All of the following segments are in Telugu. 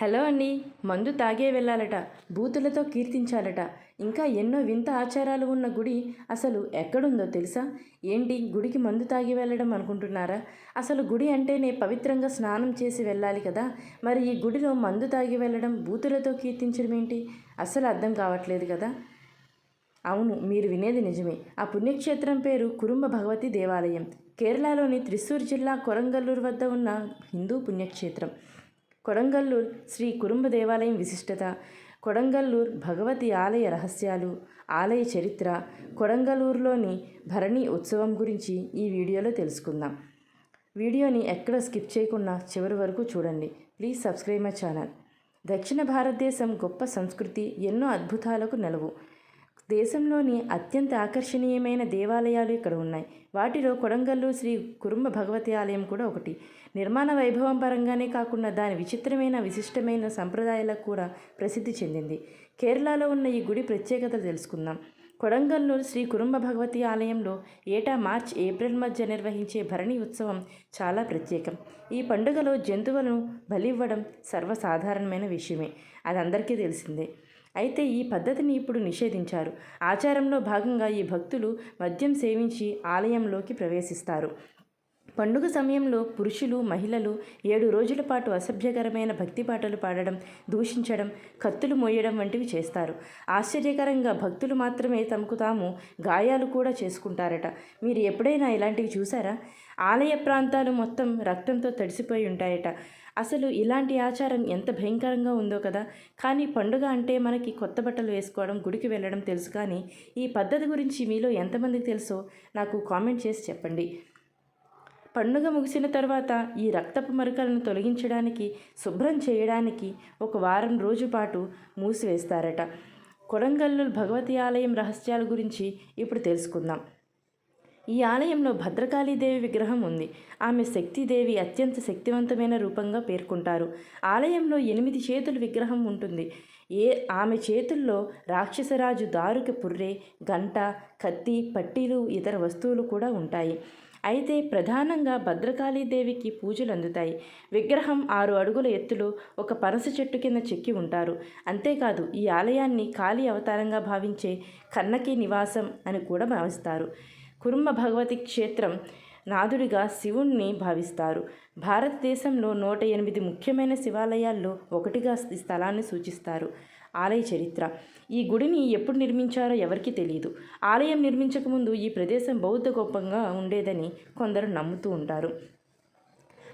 హలో అండి మందు తాగే వెళ్ళాలట బూతులతో కీర్తించాలట. ఇంకా ఎన్నో వింత ఆచారాలు ఉన్న గుడి అసలు ఎక్కడుందో తెలుసా? ఏంటి గుడికి మందు తాగి వెళ్ళడం అనుకుంటున్నారా? అసలు గుడి అంటేనే పవిత్రంగా స్నానం చేసి వెళ్ళాలి కదా. మరి ఈ గుడిలో మందు తాగి వెళ్ళడం బూతులతో కీర్తించడం ఏంటి? అసలు అర్థం కావట్లేదు కదా. అవును మీరు వినేది నిజమే. ఆ పుణ్యక్షేత్రం పేరు కురుంబ భగవతి దేవాలయం. కేరళలోని త్రిశూర్ జిల్లా కొరంగల్లూరు వద్ద ఉన్న హిందూ పుణ్యక్షేత్రం. కొడంగల్లూర్ శ్రీ కురుంబ దేవాలయం విశిష్టత కొడంగల్లూర్ భగవతి ఆలయ రహస్యాలు ఆలయ చరిత్ర కొడంగలూరులోని భరణి ఉత్సవం గురించి ఈ వీడియోలో తెలుసుకుందాం. వీడియోని ఎక్కడ స్కిప్ చేయకుండా చివరి వరకు చూడండి. Please subscribe my channel. దక్షిణ భారతదేశం గొప్ప సంస్కృతి ఎన్నో అద్భుతాలకు నెలవు. దేశంలోని అత్యంత ఆకర్షణీయమైన దేవాలయాలు ఇక్కడ ఉన్నాయి. వాటిలో కొడంగల్లు శ్రీ కురుంబ భగవతి ఆలయం కూడా ఒకటి. నిర్మాణ వైభవం పరంగానే కాకుండా దాని విచిత్రమైన విశిష్టమైన సంప్రదాయాలకు కూడా ప్రసిద్ధి చెందింది. కేరళలో ఉన్న ఈ గుడి ప్రత్యేకతలు తెలుసుకుందాం. కొడంగల్లు శ్రీ కురుంబ భగవతి ఆలయంలో ఏటా మార్చ్ ఏప్రిల్ మధ్య నిర్వహించే భరణి ఉత్సవం చాలా ప్రత్యేకం. ఈ పండుగలో జంతువులను బలివ్వడం సర్వసాధారణమైన విషయమే. అది అందరికీ తెలిసిందే. అయితే ఈ పద్ధతిని ఇప్పుడు నిషేధించారు. ఆచారంలో భాగంగా ఈ భక్తులు మద్యం సేవించి ఆలయంలోకి ప్రవేశిస్తారు. పండుగ సమయంలో పురుషులు మహిళలు ఏడు రోజుల పాటు అసభ్యకరమైన భక్తి పాటలు పాడడం దూషించడం కత్తులు మోయడం వంటివి చేస్తారు. ఆశ్చర్యకరంగా భక్తులు మాత్రమే తమకు తాము గాయాలు కూడా చేసుకుంటారట. మీరు ఎప్పుడైనా ఇలాంటివి చూసారా? ఆలయ ప్రాంతాలు మొత్తం రక్తంతో తడిసిపోయి ఉంటాయట. అసలు ఇలాంటి ఆచారం ఎంత భయంకరంగా ఉందో కదా. కానీ పండుగ అంటే మనకి కొత్త బట్టలు వేసుకోవడం గుడికి వెళ్ళడం తెలుసు. కానీ ఈ పద్ధతి గురించి మీలో ఎంతమందికి తెలుసో నాకు కామెంట్ చేసి చెప్పండి. పండుగ ముగిసిన తర్వాత ఈ రక్తపు మరకలను తొలగించడానికి శుభ్రం చేయడానికి ఒక వారం రోజు పాటు మూసివేస్తారట. కొడంగల్లు భగవతి ఆలయం రహస్యాల గురించి ఇప్పుడు తెలుసుకుందాం. ఈ ఆలయంలో భద్రకాళీదేవి విగ్రహం ఉంది. ఆమె శక్తిదేవి అత్యంత శక్తివంతమైన రూపంగా పేర్కొంటారు. ఆలయంలో ఎనిమిది చేతుల విగ్రహం ఉంటుంది. ఏ ఆమె చేతుల్లో రాక్షసరాజు దారుక పుర్రె గంట కత్తి పట్టీలు ఇతర వస్తువులు కూడా ఉంటాయి. అయితే ప్రధానంగా భద్రకాళీదేవికి పూజలు అందుతాయి. విగ్రహం ఆరు అడుగుల ఎత్తులో ఒక పనస చెట్టు కింద చెక్కి ఉంటారు. అంతేకాదు ఈ ఆలయాన్ని కాళీ అవతారంగా భావించే కన్నకి నివాసం అని కూడా భావిస్తారు. కురుమ భగవతి క్షేత్రం నాదుడిగా శివుణ్ణి భావిస్తారు. భారతదేశంలో నూట ఎనిమిది ముఖ్యమైన శివాలయాల్లో ఒకటిగా ఈ స్థలాన్ని సూచిస్తారు. ఆలయ చరిత్ర. ఈ గుడిని ఎప్పుడు నిర్మించారో ఎవరికీ తెలియదు ఆలయం నిర్మించకముందు ఈ ప్రదేశం బౌద్ధ గొప్పంగా ఉండేదని కొందరు నమ్ముతూ ఉంటారు.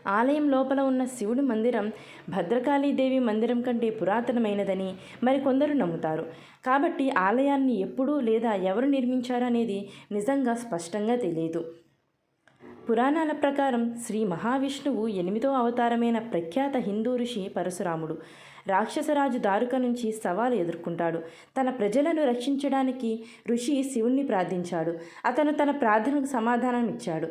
ఆలయం లోపల ఉన్న శివుడి మందిరం భద్రకాళీదేవి మందిరం కంటే పురాతనమైనదని మరికొందరు నమ్ముతారు. కాబట్టి ఆలయాన్ని ఎప్పుడు లేదా ఎవరు నిర్మించారనేది నిజంగా స్పష్టంగా తెలియదు. పురాణాల ప్రకారం శ్రీ మహావిష్ణువు ఎనిమిదో అవతారమైన ప్రఖ్యాత హిందూ ఋషి పరశురాముడు. రాక్షసరాజు దారుక నుంచి సవాలు ఎదుర్కొంటాడు. తన ప్రజలను రక్షించడానికి ఋషి శివుణ్ణి ప్రార్థించాడు. అతను తన ప్రార్థనకు సమాధానం ఇచ్చాడు.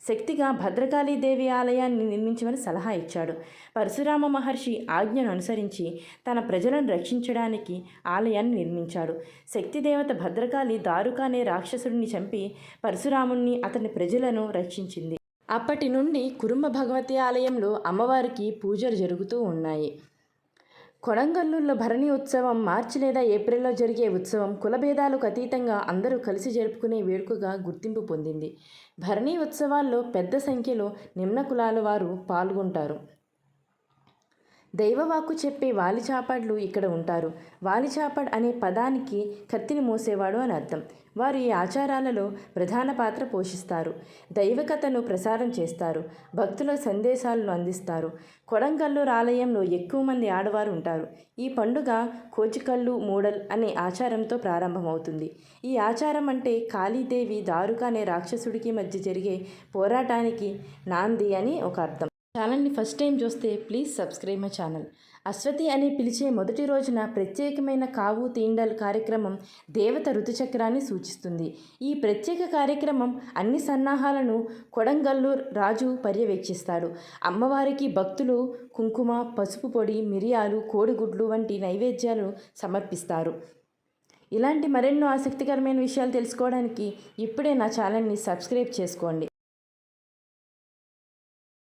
శక్తిగా భద్రకాళీదేవి ఆలయాన్ని నిర్మించమని సలహా ఇచ్చాడు. పరశురామ మహర్షి ఆజ్ఞను అనుసరించి తన ప్రజలను రక్షించడానికి ఆలయాన్ని నిర్మించాడు. శక్తిదేవత భద్రకాళి దారుకానే రాక్షసుడిని చంపి పరశురాముణ్ణి అతని ప్రజలను రక్షించింది. అప్పటి నుండి కురుంబ భగవతి ఆలయంలో అమ్మవారికి పూజలు జరుగుతూ ఉన్నాయి. కొడంగల్లూరులో భరణి ఉత్సవం మార్చి లేదా ఏప్రిల్లో జరిగే ఉత్సవం కులభేదాలకు అతీతంగా అందరూ కలిసి జరుపుకునే వేడుకగా గుర్తింపు పొందింది. భరణి ఉత్సవాల్లో పెద్ద సంఖ్యలో నిమ్న కులాల వారు పాల్గొంటారు. దైవవాక్కు చెప్పే వాలిచాపాడ్లు ఇక్కడ ఉంటారు. వాలిచాపాడ్ అనే పదానికి కత్తిని మోసేవాడు అని అర్థం. వారు ఈ ఆచారాలలో ప్రధాన పాత్ర పోషిస్తారు. దైవకథను ప్రసారం చేస్తారు. భక్తుల సందేశాలను అందిస్తారు. కొడంగల్లూరు ఆలయంలో ఎక్కువ మంది ఆడవారు ఉంటారు. ఈ పండుగ కోచికల్లు మూడల్ అనే ఆచారంతో ప్రారంభమవుతుంది. ఈ ఆచారం అంటే కాళీదేవి దారుక అనే రాక్షసుడికి మధ్య జరిగే పోరాటానికి నాంది అని ఒక అర్థం. ఛానల్ని ఫస్ట్ టైం చూస్తే please subscribe my channel. Ashwathi అని పిలిచే మొదటి రోజున ప్రత్యేకమైన కావు తీండల్ కార్యక్రమం దేవత ఋతుచక్రాన్ని సూచిస్తుంది. ఈ ప్రత్యేక కార్యక్రమం అన్ని సన్నాహాలను కొడంగల్లూర్ రాజు పర్యవేక్షిస్తాడు. అమ్మవారికి భక్తులు కుంకుమ పసుపు పొడి మిరియాలు కోడిగుడ్లు వంటి నైవేద్యాలు సమర్పిస్తారు. ఇలాంటి మరెన్నో ఆసక్తికరమైన విషయాలు తెలుసుకోవడానికి ఇప్పుడే నా ఛానల్ని సబ్స్క్రైబ్ చేసుకోండి.